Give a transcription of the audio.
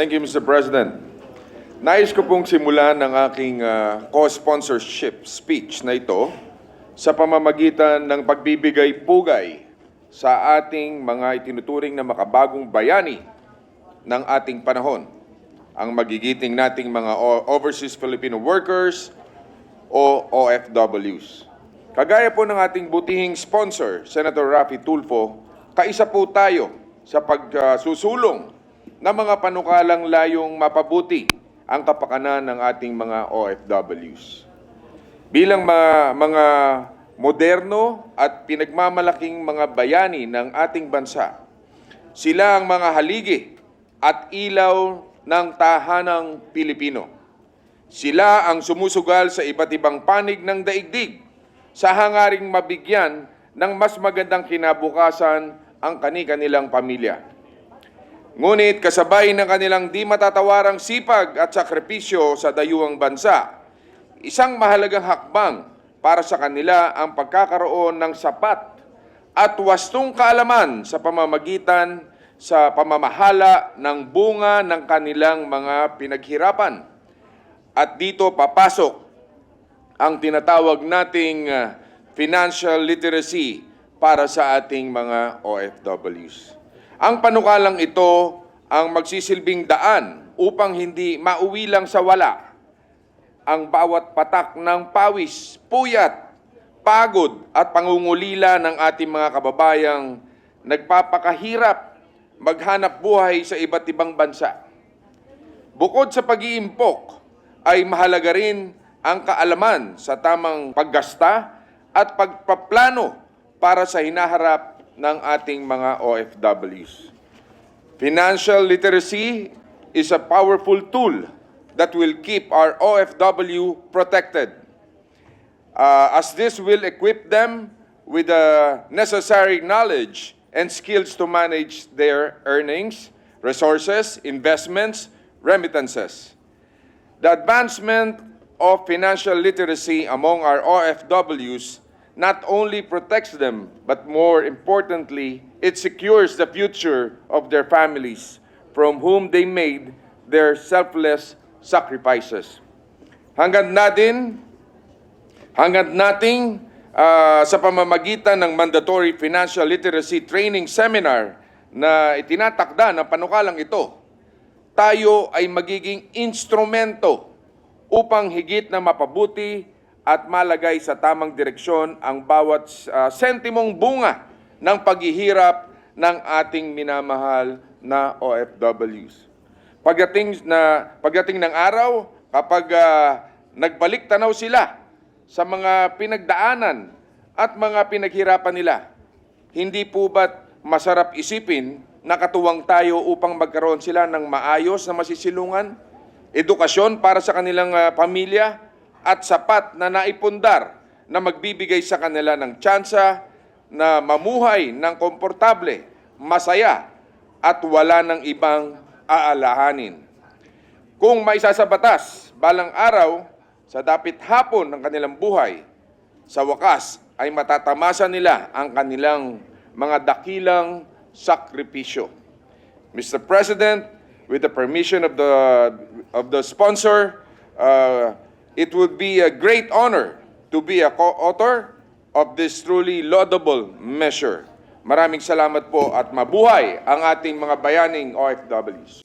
Thank you, Mr. President. Nais ko pong simulan ng aking ah, co-sponsorship speech na ito sa pamamagitan ng pagbibigay pugay sa ating mga itinuturing na makabagong bayani ng ating panahon. Ang magigiting nating mga overseas Filipino workers o OFWs. Kagaya po ng ating butihing sponsor, Senator Rafi Tulfo, kaisa po tayo sa pagsusulong ng mga panukalang layong mapabuti ang kapakanan ng ating mga OFWs. Bilang mga, mga moderno at pinagmamalaking mga bayani ng ating bansa, sila ang mga haligi at ilaw ng tahanang Pilipino. Sila ang sumusugal sa iba't ibang panig ng daigdig sa hangaring mabigyan ng mas magandang kinabukasan ang kani-kanilang pamilya. Ngunit kasabay ng kanilang di matatawarang sipag at sakripisyo sa dayuhang bansa, isang mahalagang hakbang para sa kanila ang pagkakaroon ng sapat at wastong kaalaman sa pamamagitan sa pamamahala ng bunga ng kanilang mga pinaghirapan. At dito papasok ang tinatawag nating uh, financial literacy para sa ating mga OFWs. Ang panukalang ito ang magsisilbing daan upang hindi mauwi lang sa wala ang bawat patak ng pawis, puyat, pagod at pangungulila ng ating mga kababayang nagpapakahirap maghanap buhay sa iba't ibang bansa. Bukod sa pag-iimpok, ay mahalaga rin ang kaalaman sa tamang paggasta at pagpaplano para sa hinaharap ng ating mga OFWs. Financial literacy is a powerful tool that will keep our OFW protected, uh, as this will equip them with the necessary knowledge and skills to manage their earnings, resources, investments, remittances. The advancement of financial literacy among our OFWs not only protects them, but more importantly, it secures the future of their families from whom they made their selfless sacrifices. Hanggang natin, hanggang nating ah, sa pamamagitan ng mandatory financial literacy training seminar na itinatakda ng panukalang ito, tayo ay magiging instrumento upang higit na mapabuti at malagay sa tamang direksyon ang bawat ah, sentimong bunga ng paghihirap ng ating minamahal na OFWs. Pagdating na pagdating ng araw, kapag ah, nagbalik tanaw sila sa mga pinagdaanan at mga pinaghirapan nila, hindi po ba't masarap isipin na katuwang tayo upang magkaroon sila ng maayos na masisilungan, edukasyon para sa kanilang ah, pamilya, at sapat na naipundar na magbibigay sa kanila ng tsansa na mamuhay ng komportable, masaya, at wala ng ibang aalahanin. Kung may sa batas, balang araw, sa dapit hapon ng kanilang buhay, sa wakas ay matatamasa nila ang kanilang mga dakilang sakripisyo. Mr. President, with the permission of the of the sponsor, uh, it would be a great honor to be a co-author of this truly laudable measure. Maraming salamat po at mabuhay ang ating mga bayaning OFWs.